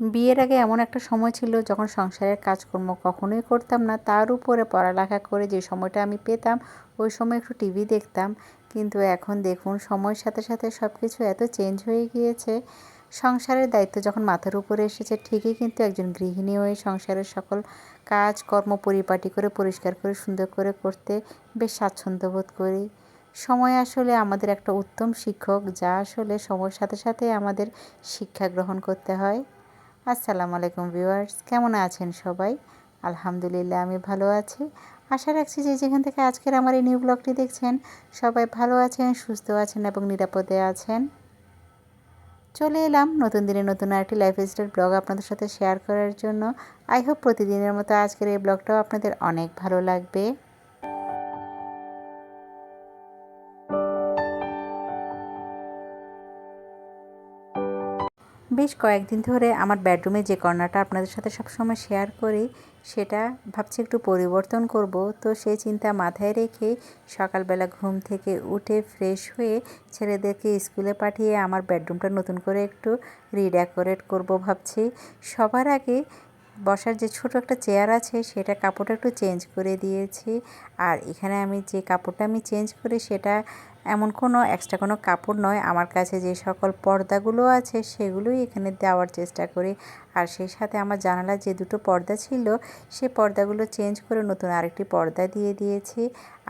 বিয়ের আগে এমন একটা সময় ছিল যখন সংসারের কাজকর্ম কখনোই করতাম না। তার উপরে পড়ালেখা করে যে সময়টা আমি পেতাম, ওই সময় একটু টিভি দেখতাম। কিন্তু এখন দেখুন, সময়ের সাথে সাথে সব কিছু এত চেঞ্জ হয়ে গিয়েছে। সংসারের দায়িত্ব যখন মাথার উপরে এসেছে, ঠিকই কিন্তু একজন গৃহিণী হয়ে সংসারের সকল কাজ, কর্ম পরিপাটি করে, পরিষ্কার করে, সুন্দর করে করতে বেশ স্বাচ্ছন্দ্য বোধ করি। সময় আসলে আমাদের একটা উত্তম শিক্ষক, যা আসলে সময়ের সাথে সাথে আমাদের শিক্ষা গ্রহণ করতে হয়। আসসালামু আলাইকুম ভিউয়ার্স, কেমন আছেন সবাই? আলহামদুলিল্লাহ, আমি ভালো আছি। আশা রাখছি যে যেখান থেকে আজকের আমার এই নিউ ব্লগটি দেখছেন, সবাই ভালো আছেন, সুস্থ আছেন এবং নিরাপদে আছেন। চলে এলাম নতুন দিনে নতুন আরেকটি লাইফস্টাইল ব্লগ আপনাদের সাথে শেয়ার করার জন্য। আই হোপ প্রতিদিনের মতো আজকের এই ব্লগটাও আপনাদের অনেক ভালো লাগবে। বেশ কয়েকদিন ধরে আমার বেডরুমে যে কর্নারটা আপনাদের সাথে সবসময় শেয়ার করি, সেটা ভাবছি একটু পরিবর্তন করব। তো সেই চিন্তা মাথায় রেখে সকালবেলা ঘুম থেকে উঠে ফ্রেশ হয়ে ছেলেদেরকে স্কুলে পাঠিয়ে আমার বেডরুমটা নতুন করে একটু রিডেকোরেট করব ভাবছি। সবার আগে বসার যে ছোট একটা চেয়ার আছে, সেটা কাপড়টা একটু চেঞ্জ করে দিয়েছি। আর এখানে আমি যে কাপড়টা আমি চেঞ্জ করি, সেটা এমন কোনো এক্সট্রা কোনো কাপড় নয়। আমার কাছে যে সকল পর্দাগুলো আছে, সেগুলোই এখানে দেওয়ার চেষ্টা করি। আর সেই সাথে আমার জানালা যে দুটো পর্দা ছিল, সে পর্দাগুলো চেঞ্জ করে নতুন আরেকটি পর্দা দিয়ে দিয়েছি।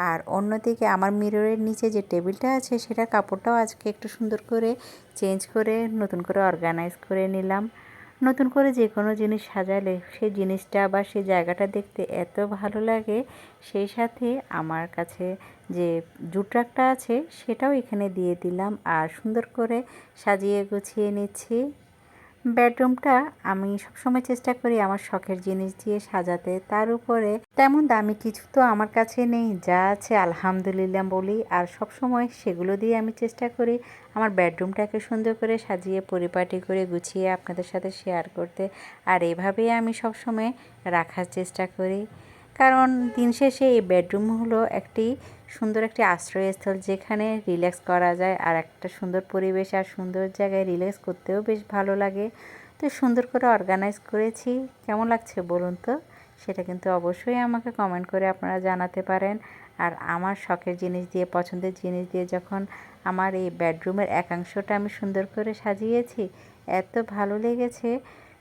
আর অন্যদিকে আমার মিররের নিচে যে টেবিলটা আছে, সেটার কাপড়টাও আজকে একটু সুন্দর করে চেঞ্জ করে, নতুন করে অর্গানাইজ করে নিলাম। নতুন করে যে কোনো জিনিস সাজালে সেই জিনিসটা বা সেই জায়গাটা দেখতে এত ভালো লাগে, সেই সাথে আমার কাছে যে জুট্রাকটা আছে, সেটাও এখানে দিয়ে দিলাম। আর সুন্দর করে সাজিয়ে গুছিয়ে নিচ্ছি। বেডরুমটা আমি সবসময় চেষ্টা করি আমার শখের জিনিস দিয়ে সাজাতে। তার উপরে তেমন দামি কিছু তো আমার কাছে নেই, যা আছে আলহামদুলিল্লাহ বলি। আর সবসময় সেগুলো দিয়ে আমি চেষ্টা করি আমার বেডরুমটাকে সুন্দর করে সাজিয়ে, পরিপাটি করে গুছিয়ে আপনাদের সাথে শেয়ার করতে। আর এভাবেই আমি সবসময় রাখার চেষ্টা করি। কারণ দিন শেষে এই বেডরুম হলো একটি সুন্দর একটি আশ্রয়স্থল যেখানে রিল্যাক্স করা যায় আর একটা সুন্দর পরিবেশ আর সুন্দর জায়গায় রিল্যাক্স করতেও বেশ ভালো লাগে। তো সুন্দর করে অর্গানাইজ করেছি। কেমন লাগছে বলুন তো? সেটা কিন্তু অবশ্যই আমাকে কমেন্ট করে আপনারা জানাতে পারেন। আর আমার শখের জিনিস দিয়ে, পছন্দের জিনিস দিয়ে যখন আমার এই বেডরুমের একাংশটা আমি সুন্দর করে সাজিয়েছি, এত ভালো লেগেছে।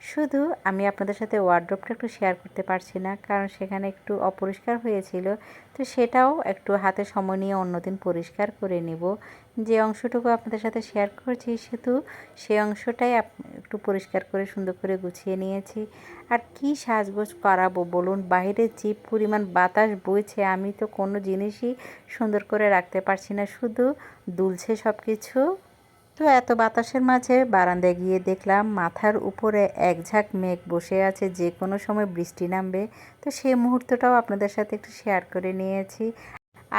শুধু আমি আপনাদের সাথে ওয়ার্ড্রপটা একটু শেয়ার করতে পারছি না, কারণ সেখানে একটু অপরিষ্কার হয়েছিল। তো সেটাও একটু হাতে সময় নিয়ে অন্যদিন পরিষ্কার করে নিব। যে অংশটুকু আপনাদের সাথে শেয়ার করছি শুধু সেই অংশটাই একটু পরিষ্কার করে সুন্দর করে গুছিয়ে নিয়েছি। আর কি সাজগোজ করাবো বলুন? বাইরে যে পরিমাণ বাতাস বইছে, আমি তো কোনো জিনিসই সুন্দর করে রাখতে পারছি না। শুধু দুলছে সব কিছু তো এত বাতাসের মাঝে বারান্দায় গিয়ে দেখলাম মাথার উপরে এক ঝাঁক মেঘ বসে আছে, যে কোনো সময় বৃষ্টি নামবে। তো সেই মুহূর্তটাও আপনাদের সাথে একটু শেয়ার করে নিয়েছি।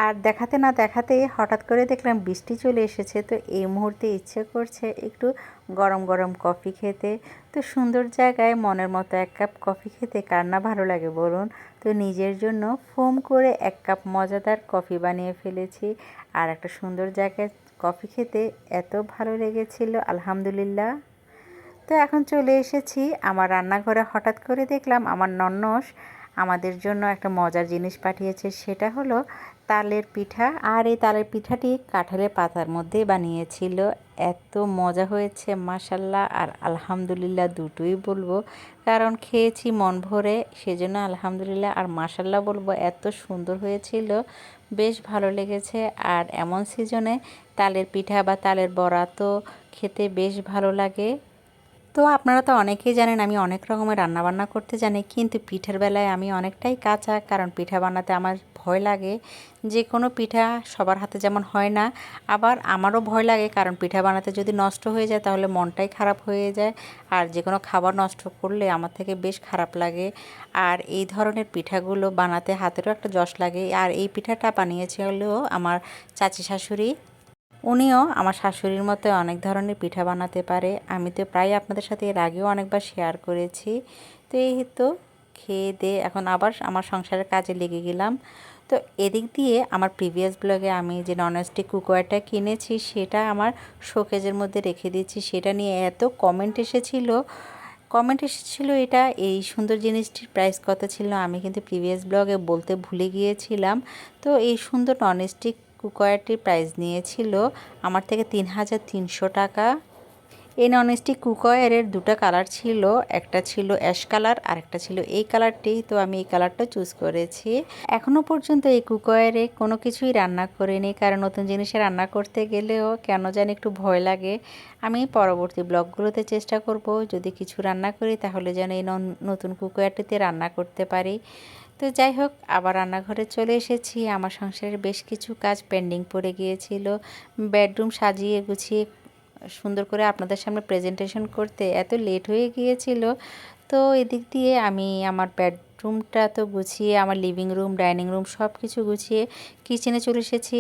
আর দেখাতে না দেখাতে হঠাৎ করে দেখলাম বৃষ্টি চলে এসেছে, তো এই মুহূর্তে ইচ্ছে করছে একটু গরম গরম কফি খেতে। তো সুন্দর জায়গায় মনের মতো এক কাপ কফি খেতে কার না ভালো লাগে বলুন? তো নিজের জন্য ফোম করে এক কাপ মজাদার কফি বানিয়ে ফেলেছি। আর একটা সুন্দর জায়গায় কফি খেতে এত ভালো লেগেছিল, আলহামদুলিল্লাহ। তো এখন চলে এসেছি আমার রান্নাঘরে। হঠাৎ করে দেখলাম আমার নন্নস আমাদের জন্য একটা মজার জিনিস পাঠিয়েছে, সেটা হলো তালের পিঠা। আর এই তালের পিঠাটি কাঁঠালের পাতার মধ্যেই বানিয়েছিল। এত মজা হয়েছে মাসাল্লাহ আর আলহামদুলিল্লাহ দুটোই বলব, কারণ খেয়েছি মন ভরে। সেজন্য আলহামদুলিল্লাহ। আর মাসাল্লাহ বলব, এত সুন্দর হয়েছিল। বেশ ভালো লেগেছে। আর এমন সিজনে তালের পিঠা বা তালের বড়া তো খেতে বেশ ভালো লাগে। তো আপনারা তো অনেকেই জানেন আমি অনেক রকমের রান্নাবান্না করতে জানি, কিন্তু পিঠের বেলায় আমি অনেকটাই কাঁচা, কারণ পিঠা বানাতে আমার ভয় লাগে। যে কোনো পিঠা সবার হাতে যেমন হয় না, আবার আমারও ভয় লাগে, কারণ পিঠা বানাতে যদি নষ্ট হয়ে যায় তাহলে মনটাই খারাপ হয়ে যায়। আর যে কোনো খাবার নষ্ট করলে আমার থেকে বেশ খারাপ লাগে। আর এই ধরনের পিঠাগুলো বানাতে হাতেরও একটা যশ লাগে। আর এই পিঠাটা বানিয়েছিল আমার চাচি শাশুড়ি উনিও আমার শাশুড়ির মতো অনেক ধরনের পিঠা বানাতে পারে। আমি তো প্রায় আপনাদের সাথে এর আগেও অনেকবার শেয়ার করেছি। তো এই তো খেয়ে দিয়ে এখন আবার আমার সংসারের কাজে লেগে গেলাম। তো এদিক দিয়ে আমার প্রিভিয়াস ব্লগে আমি যে ননস্টিক কুকারটা কিনেছি, সেটা আমার শোকেজের মধ্যে রেখে দিয়েছি। সেটা নিয়ে এত কমেন্ট এসেছিল। কমেন্ট এসেছিল এটা, এই সুন্দর জিনিসটির প্রাইস কত ছিল, আমি কিন্তু প্রিভিয়াস ব্লগে বলতে ভুলে গিয়েছিলাম। তো এই সুন্দর ননস্টিক কুকারটির প্রাইস নিয়েছিল আমার থেকে তিন হাজার তিনশো টাকা। এই ননস্টিক কুকওয়ারের দুটো কালার ছিল, একটা ছিল অ্যাশ কালার আর একটা ছিল এই কালারটি তো আমি এই কালারটা চুজ করেছি। এখনও পর্যন্ত এই কুকওয়ারে কোনো কিছুই রান্না করিনি, কারণ নতুন জিনিসে রান্না করতে গেলেও কেন জানি একটু ভয় লাগে। আমি পরবর্তী ব্লগগুলোতে চেষ্টা করব, যদি কিছু রান্না করি তাহলে যেন এই নতুন কুকওয়ারটিতে রান্না করতে পারি। তো যাই হোক, আবার রান্নাঘরে চলে এসেছি। আমার সংসারের বেশ কিছু কাজ পেন্ডিং পড়ে গিয়েছিল। বেডরুম সাজিয়ে গুছিয়ে সুন্দর করে আপনাদের সামনে প্রেজেন্টেশন করতে এত লেট হয়ে গিয়েছিল। তো এদিক দিয়ে আমি আমার বেড রুমটা তো গুছিয়ে, আমার লিভিং রুম ডাইনিং রুম সব কিছু গুছিয়ে কিচেনে চলে এসেছি।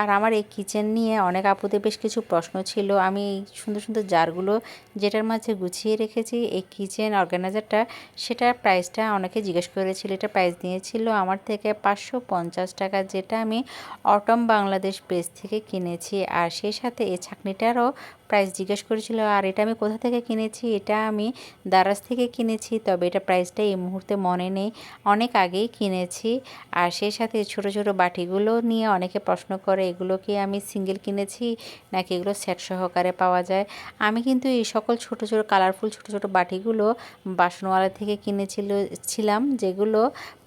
আর আমার এই কিচেন নিয়ে অনেক আপুদের বেশ কিছু প্রশ্ন ছিল। আমি সুন্দর সুন্দর জারগুলো যেটার মাঝে গুছিয়ে রেখেছি, এই কিচেন অর্গানাইজারটা সেটার প্রাইসটা অনেকে জিজ্ঞেস করেছিল, এটা প্রাইস নিয়েছিল আমার থেকে পাঁচশো পঞ্চাশ টাকা যেটা আমি অটম বাংলাদেশ পেজ থেকে কিনেছি। আর সেই সাথে এই ছাকনিটারও প্রাইস জিজ্ঞেস করেছিল, আর এটা আমি কোথা থেকে কিনেছি? এটা আমি দারাজ থেকে কিনেছি, তবে এটা প্রাইসটা এই মুহূর্তে মনে নেই। অনেক আগেই কিনেছি। আর সেই সাথে ছোট ছোট বাটিগুলো নিয়ে অনেকে প্রশ্ন করে, এগুলো কি আমি সিঙ্গেল কিনেছি নাকি এগুলো সেট সহকারে পাওয়া যায়? আমি কিন্তু এই সকল ছোট ছোট কালারফুল ছোট ছোট বাটিগুলো বাসনওয়ালা থেকে কিনেছিল, ছিলাম, যেগুলো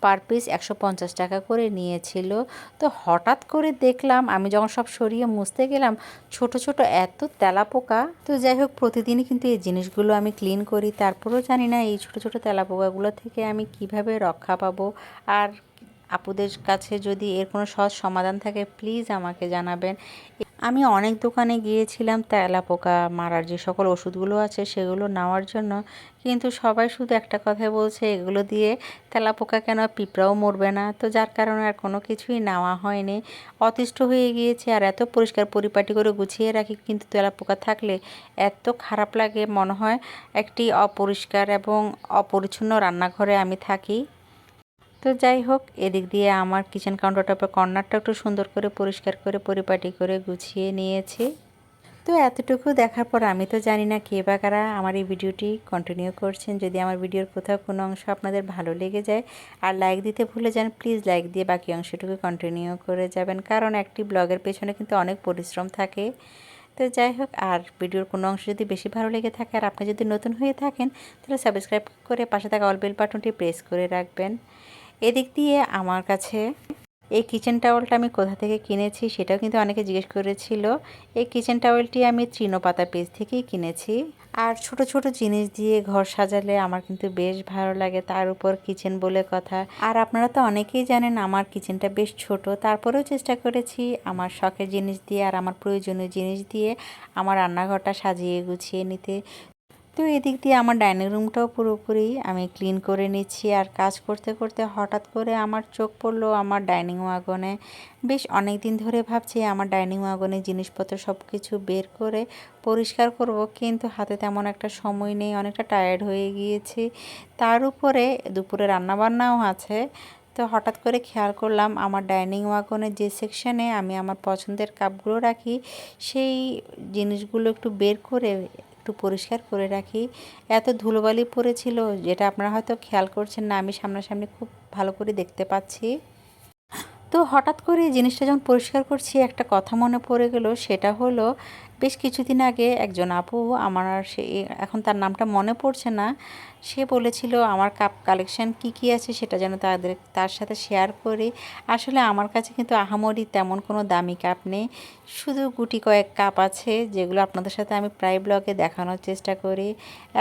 পার পিস একশো পঞ্চাশ টাকা করে নিয়েছিল। তো হঠাৎ করে দেখলাম, আমি যখন সব সরিয়ে মুছতে গেলাম, ছোট ছোট এত তেলা পোকা তো যাই হোক, প্রতিদিনই কিন্তু এই জিনিসগুলো আমি ক্লিন করি। তারপরেও জানি না এই ছোট ছোট তেলা পোকাগুলো থেকে আমি কীভাবে রক্ষা পাবো। আর আপুদের কাছে যদি এর কোনো সহজ সমাধান থাকে প্লিজ আমাকে জানাবেন। আমি অনেক দোকানে গিয়েছিলাম তেলা পোকা মারার, যে সকল ওষুধগুলো আছে সেগুলো নেওয়ার জন্য। কিন্তু সবাই শুধু একটা কথাই বলছে, এগুলো দিয়ে তেলা পোকা কেন পিঁপড়াও মরবে না? তো যার কারণে আর কোনো কিছুই নেওয়া হয়নি। অতিষ্ঠ হয়ে গিয়েছে আর এত পরিষ্কার পরিপাটি করে গুছিয়ে রাখি, কিন্তু তেলা পোকা থাকলে এত খারাপ লাগে। মনে হয় একটি অপরিষ্কার এবং অপরিচ্ছন্ন রান্নাঘরে আমি থাকি। তো যাই হোক, এদিক দিয়ে আমার কিচেন কাউন্টারটপের কর্নারটা একটু সুন্দর করে পরিষ্কার করে, পরিপাটি করে গুছিয়ে নিয়েছি। তো এতটুকু দেখার পর আমি তো জানি না কে বা কারা আমার এই ভিডিওটি কন্টিনিউ করছেন। যদি আমার ভিডিওর কোথাও কোনো অংশ আপনাদের ভালো লেগে যায় আর লাইক দিতে ভুলে যান প্লিজ লাইক দিয়ে বাকি অংশটুকু কন্টিনিউ করে যাবেন। কারণ একটি ব্লগের পেছনে কিন্তু অনেক পরিশ্রম থাকে। তো যাই হোক, আর ভিডিওর কোনো অংশ যদি বেশি ভালো লেগে থাকে আর আপনি যদি নতুন হয়ে থাকেন, তাহলে সাবস্ক্রাইব করে পাশে থাকা অল বেল বাটনটি প্রেস করে রাখবেন। এদিক দিয়ে আমার কাছে, এই কিচেন টাওয়েলটা আমি কোথা থেকে কিনেছি সেটাও কিন্তু অনেকে জিজ্ঞেস করেছিল। এই কিচেন টাওয়েলটি আমি তৃণপাতা পেজ থেকেই কিনেছি। আর ছোট ছোট জিনিস দিয়ে ঘর সাজালে আমার কিন্তু বেশ ভালো লাগে, তার উপর কিচেন বলে কথা। আর আপনারা তো অনেকেই জানেন আমার কিচেনটা বেশ ছোট, তারপরেও চেষ্টা করেছি আমার শখের জিনিস দিয়ে আর আমার প্রয়োজনীয় জিনিস দিয়ে আমার রান্নাঘরটা সাজিয়ে গুছিয়ে নিতে। তো এদিক দিয়ে আমার ডাইনিং রুমটাও পুরোপুরি আমি ক্লিন করে নিচ্ছি আর কাজ করতে করতে হঠাৎ করে আমার চোখ পড়ল আমার ডাইনিং ওয়াগনে। বেশ অনেক দিন ধরে ভাবছি আমার ডাইনিং ওয়াগনে জিনিসপত্র সব কিছু বের করে পরিষ্কার করব, কিন্তু হাতে তেমন একটা সময় নেই, অনেকটা টায়ার্ড হয়ে গিয়েছি। তার উপরে দুপুরে রান্নাবান্নাও আছে। তো হঠাৎ করে খেয়াল করলাম আমার ডাইনিং ওয়াগনের যে সেকশানে আমি আমার পছন্দের কাপগুলো রাখি, সেই জিনিসগুলো একটু বের করে একটু পরিষ্কার করে রাখি। এত ধুলোবালি পড়েছিল যেটা আপনারা হয়তো খেয়াল করছেন না, আমি সামনাসামনি খুব ভালো করে দেখতে পাচ্ছি। তো হঠাৎ করে জিনিসটা যখন পরিষ্কার করছি, একটা কথা মনে পড়ে গেল, সেটা হলো বেশ কিছুদিন আগে একজন আপু আমার সে এখন তার নামটা মনে পড়ছে না। সে বলেছিল, আমার কাপ কালেকশান কি কি আছে সেটা যেন তাদের, তার সাথে শেয়ার করি। আসলে আমার কাছে কিন্তু আহামরি তেমন কোনো দামি কাপ নেই। শুধু গুটি কয়েক কাপ আছে, যেগুলো আপনাদের সাথে আমি প্রায় ব্লগে দেখানোর চেষ্টা করি।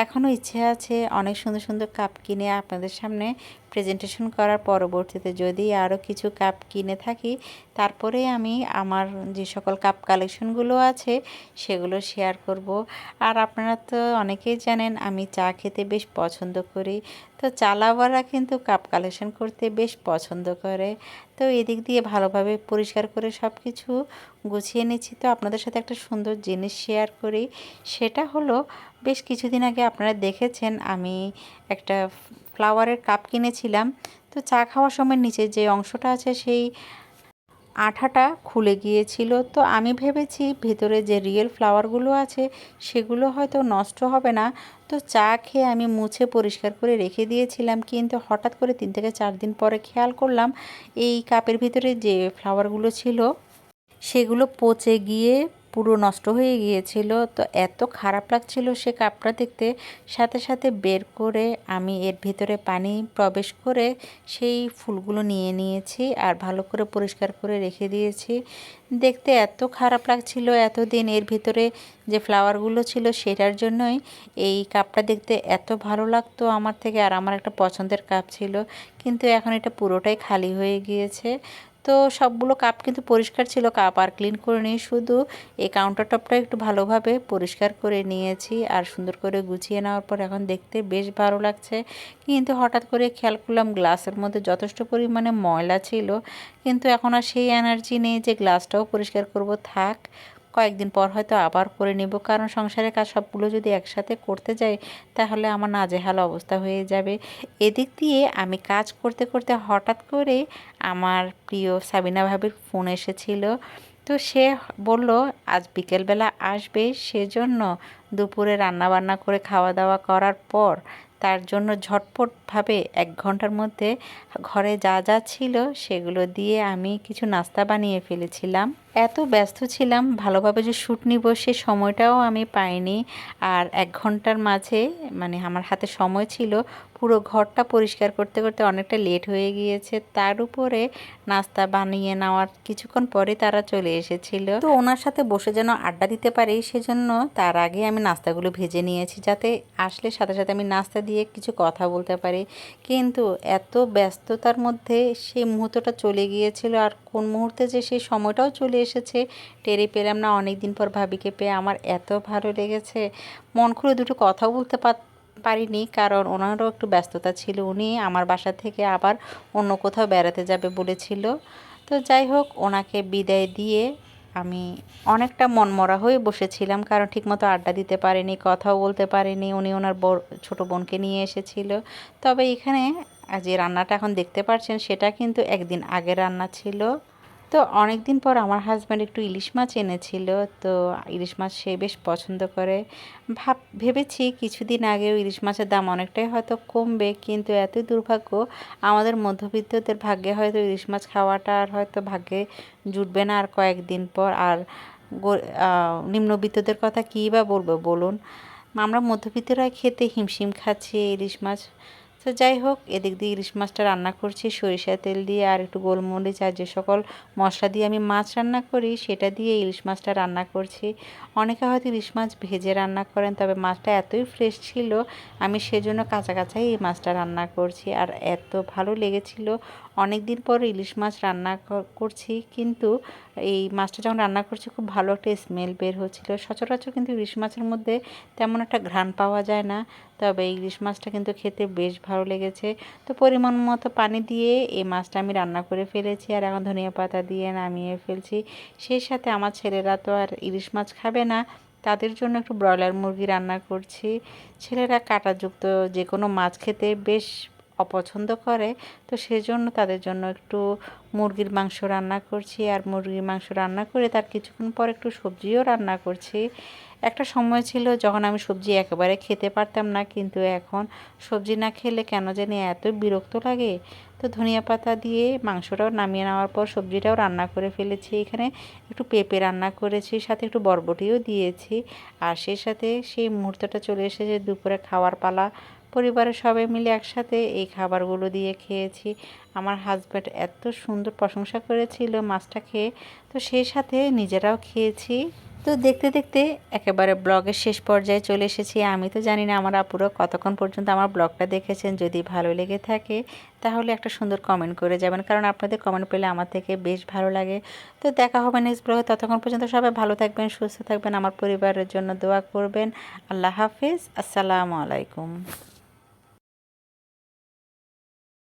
এখনও ইচ্ছে আছে অনেক সুন্দর সুন্দর কাপ কিনে আপনাদের সামনে প্রেজেন্টেশন করার। পরবর্তীতে যদি আরও কিছু কাপ কিনে থাকি, তারপরে আমি আমার যে সকল কাপ কালেকশনগুলো আছে সেগুলো শেয়ার করব। আর আপনারা তো অনেকেই জানেন, আমি চা খেতে বেশ পছন্দ করি। তো চালাওয়ারা কিন্তু কাপ কালেকশন করতে বেশ পছন্দ করে। তো এদিক দিয়ে ভালোভাবে পরিষ্কার করে সব কিছু গুছিয়ে নিচ্ছি। তো আপনাদের সাথে একটা সুন্দর জিনিস শেয়ার করি। সেটা হলো, বেশ কিছুদিন আগে আপনারা দেখেছেন, আমি একটা ফ্লাওয়ারের কাপ কিনেছিলাম। তো চা খাওয়ার সময় নিচে যে অংশটা আছে, সেই আঠাটা খুলে গিয়েছিল। তো আমি ভেবেছি ভেতরে যে রিয়েল ফ্লাওয়ারগুলো আছে, সেগুলো হয়তো নষ্ট হবে না। তো চা খেয়ে আমি মুছে পরিষ্কার করে রেখে দিয়েছিলাম। কিন্তু হঠাৎ করে তিন থেকে চার দিন পরে খেয়াল করলাম, এই কাপের ভিতরে যে ফ্লাওয়ারগুলো ছিল, সেগুলো পচে গিয়ে পুরো নষ্ট হয়ে গিয়েছিল। তো এত খারাপ লাগছিল সে কাপটা দেখতে। সাথে সাথে বের করে আমি এর ভিতরে পানি প্রবেশ করে সেই ফুলগুলো নিয়ে নিয়েছি আর ভালো করে পরিষ্কার করে রেখে দিয়েছি। দেখতে এত খারাপ লাগছিল এতদিন এর ভিতরে যে ফ্লাওয়ারগুলো ছিল সেটার জন্যই। এই কাপটা দেখতে এত ভালো লাগতো আমার থেকে আর আমার একটা পছন্দের কাপ ছিল। কিন্তু এখন এটা পুরোটাই খালি হয়ে গিয়েছে। তো সবগুলো কাপ কিন্তু পরিষ্কার ছিল কাপ আর ক্লিন করে নিয়ে শুধু এই কাউন্টার টপটা একটু ভালোভাবে পরিষ্কার করে নিয়েছি আর সুন্দর করে গুছিয়ে নেওয়ার পর এখন দেখতে বেশ ভালো লাগছে। কিন্তু হঠাৎ করে খেয়াল করলাম গ্লাসের মধ্যে যথেষ্ট পরিমাণে ময়লা ছিল, কিন্তু এখন আর সেই এনার্জি নেই যে গ্লাসটাও পরিষ্কার করব, থাক। কয়েকদিন পর হয়তো আবার করে নেব। কারণ সংসারের কাজ সবগুলো যদি একসাথে করতে যাই, তাহলে আমার নাজেহাল অবস্থা হয়ে যাবে। এদিক দিয়ে আমি কাজ করতে করতে হঠাৎ করে আমার প্রিয় সাবিনা ভাবির ফোন এসেছিল। তো সে বলল, আজ বিকেলবেলা আসবে, সেজন্য দুপুরে রান্না বান্না করে খাওয়া দাওয়া করার পর তার জন্য ঝটপটভাবে এক ঘণ্টার মধ্যে ঘরে যা যা ছিল সেগুলো দিয়ে আমি কিছু নাস্তা বানিয়ে ফেলেছিলাম। এত ব্যস্ত ছিলাম, ভালোভাবে যে শ্যুট নিব সে সময়টাও আমি পাইনি। আর এক ঘণ্টার মাঝে মানে আমার হাতে সময় ছিল, পুরো ঘরটা পরিষ্কার করতে করতে অনেকটা লেট হয়ে গিয়েছে। তার উপরে নাস্তা বানিয়ে নেওয়ার কিছুক্ষণ পরে তারা চলে এসেছিল। তো ওনার সাথে বসে যেন আড্ডা দিতে পারি, সেজন্য তার আগে আমি নাস্তাগুলো ভেজে নিয়েছি, যাতে আসলে সাথে সাথে আমি নাস্তা দিয়ে কিছু কথা বলতে পারি। কিন্তু এত ব্যস্ততার মধ্যে সেই মুহূর্তটা চলে গিয়েছিল, আর কোন মুহূর্তে যে সেই সময়টাও চলে এসেছে, টেরে পেলাম না অনেক দিন পর ভাবিকে পেয়ে আমার এত ভালো লেগেছে। মন খুলে দুটো কথাও বলতে পার, পারিনি, কারণ ওনারও একটু ব্যস্ততা ছিল। উনি আমার বাসা থেকে আবার অন্য কোথাও বেড়াতে যাবে বলেছিল। তো যাই হোক, ওনাকে বিদায় দিয়ে আমি অনেকটা মনমরা হয়ে বসেছিলাম, কারণ ঠিকমতো আড্ডা দিতে পারিনি, কথাও বলতে পারিনি। উনি ওনার বড়, ছোটো বোনকে নিয়ে এসেছিল। তবে এখানে যে রান্নাটা এখন দেখতে পাচ্ছেন সেটা কিন্তু একদিন আগে রান্না ছিল। তো অনেক দিন পর আমার হাজব্যান্ড একটু ইলিশ মাছ এনেছিল, তো ইলিশ মাছ সে বেশ পছন্দ করে। ভাব, ভেবেছি কিছুদিন আগেও ইলিশ মাছের দাম অনেকটাই হয়তো কমবে, কিন্তু এত দুর্ভাগ্য, আমাদের মধ্যবিত্তদের ভাগ্যে হয়তো ইলিশ মাছ খাওয়াটা আর হয়তো ভাগ্যে জুটবে না আর কয়েকদিন পর। আর নিম্নবিত্তদের কথা কী বা বলব বলুন? আমরা মধ্যবিত্তরা খেতে হিমশিম খাচ্ছি ইলিশ মাছ। তো যাই হোক, এদিক দিয়ে ইলিশ মাছটা রান্না করছি সরিষা তেল দিয়ে আর একটু গোলমরিচ আর যে সকল মশলা দিয়ে আমি মাছ রান্না করি, সেটা দিয়ে ইলিশ মাছটা রান্না করছি। অনেকে হয়তো ইলিশ মাছ ভেজে রান্না করেন, তবে মাছটা এতই ফ্রেশ ছিল, আমি সেজন্য কাঁচা কাঁচাই এই মাছটা রান্না করছি। আর এত ভালো লেগেছিল অনেক দিন পর ইলিশ মাছ রান্না করছি, কিন্তু এই মাছটা যখন রান্না করছি খুব ভালো একটা স্মেল বের হচ্ছিল। সচরাচর কিন্তু ইলিশ মাছের মধ্যে তেমন একটা ঘ্রাণ পাওয়া যায় না, তবে এই ইলিশ মাছটা কিন্তু খেতে বেশ ভালো লেগেছে। তো পরিমাণ মতো পানি দিয়ে এই মাছটা আমি রান্না করে ফেলেছি আর এখন ধনিয়া পাতা দিয়ে নামিয়ে ফেলছি। সেই সাথে আমার ছেলেরা তো আর ইলিশ মাছ খাবে না, তাদের জন্য একটু ব্রয়লার মুরগি রান্না করছি। ছেলেরা কাটাযুক্ত যে কোনো মাছ খেতে বেশ অপছন্দ করে, তো সেজন্য তাদের জন্য একটু মুরগির মাংস রান্না করছি। আর মুরগির মাংস রান্না করে তার কিছুক্ষণ পর একটু সবজিও রান্না করছি। একটা সময় ছিল যখন আমি সবজি একেবারে খেতে পারতাম না, কিন্তু এখন সবজি না খেলে কেন জানি এত বিরক্ত লাগে। তো ধনিয়া পাতা দিয়ে মাংসটাও নামিয়ে নেওয়ার পর সবজিটাও রান্না করে ফেলেছি। এখানে একটু পেঁপে রান্না করেছি, সাথে একটু বরবটিও দিয়েছি। আর সেই সাথে সেই মুহূর্তটা চলে এসেছে দুপুরে খাওয়ার পালা। পরিবারের সবাই মিলে একসাথে এই খাবারগুলো দিয়ে খেয়েছি। আমার হাজব্যান্ড এত সুন্দর প্রশংসা করেছিল মাছটা খেয়ে। তো সেই সাথে নিজেরাও খেয়েছি। তো দেখতে দেখতে একেবারে ব্লগের শেষ পর্যায়ে চলে এসেছি। আমি তো জানি না আমার আপুরো কতক্ষণ পর্যন্ত আমার ব্লগটা দেখেছেন। যদি ভালো লেগে থাকে তাহলে একটা সুন্দর কমেন্ট করে যাবেন। কারণ আপনাদের কমেন্ট পেলে আমার থেকে বেশ ভালো লাগে। তো দেখা হবে নেক্সট ব্লগে ততক্ষণ পর্যন্ত সবাই ভালো থাকবেন, সুস্থ থাকবেন। আমার পরিবারের জন্য দোয়া করবেন। আল্লাহ হাফিজ। আসসালামু আলাইকুম।